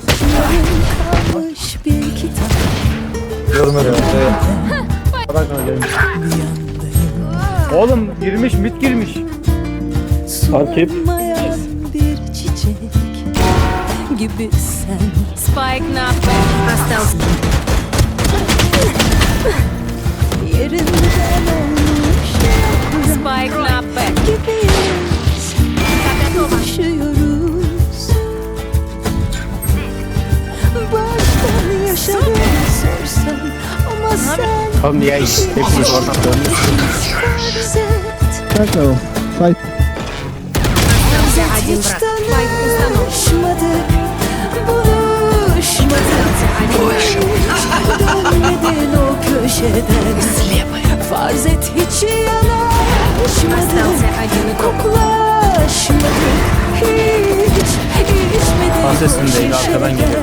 kalmış bir kitap. Görmedim. Oğlum girmiş mit girmiş. Fark bir çiçek gibi sen. Spike ne yapar? Pastel. sen Oğlum niye hepimiz oradan dönmüş. farz et Bakalım. Fight. Остался один Hiç враг. Спайк установлен. tanışmadık Buluşmadık Dönmedin o köşeden Farz et hiç yanaşmadık Остался один игрок. Koklaşmadık Hiç içmedik Farz etsin o değil, arkadan geliyor.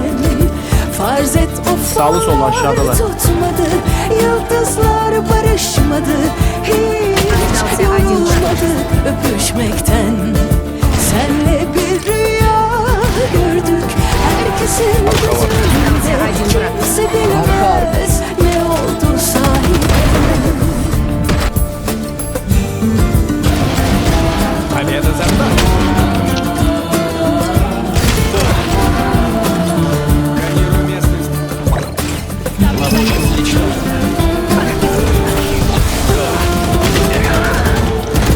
sağlı sollu aşağıdalar. Tutmadı, yıldızlar barışmadı, hiç yorulmadı öpüşmek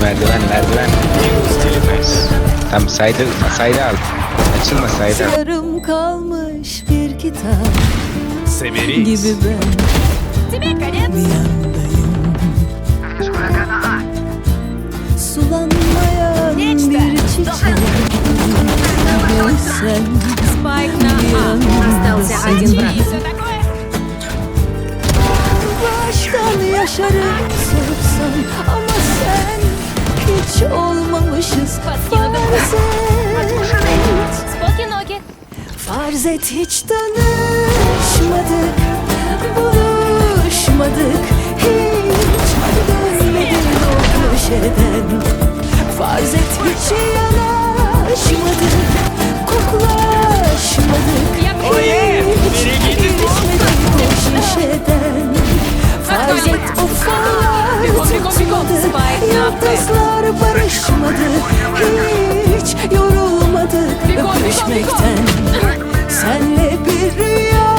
Merdiven merdiven. Tam saydı, saydı al. Açılma saydı al. Yarım kalmış bir kitap Severix. gibi ben Тебе конец. bir yandayım Sulanmayan bir çiçek gibi sen Спайк на А. Остался один враг. Все такое. Baştan yaşarım sorsan Ama sen hiç olmamışız. Farz et. Farz et hiç tanışmadık. yorulmadık Hiç yorulmadık öpüşmekten Senle bir rüya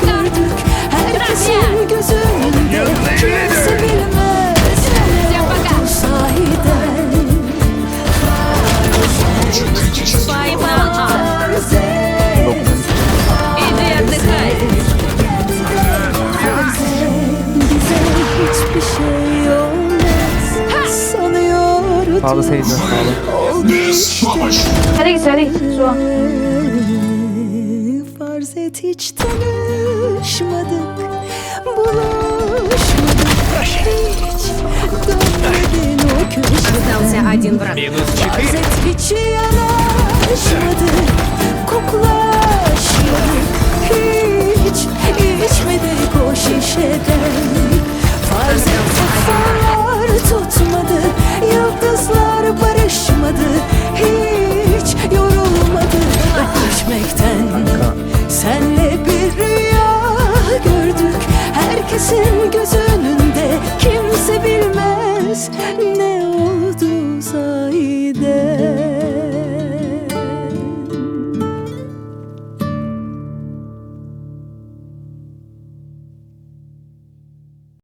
gördük. Herkesin gözünde kimse bilmez. Ne oldu sahiden Çünkü Sanıyordum Sağlı seyirci. Sağlı. Oldu işte Смотри, смотри, что? Farz et hiç tanışmadık Buluşmadık Hiç dönmedin o köşeden Остался один враг. Минус Farz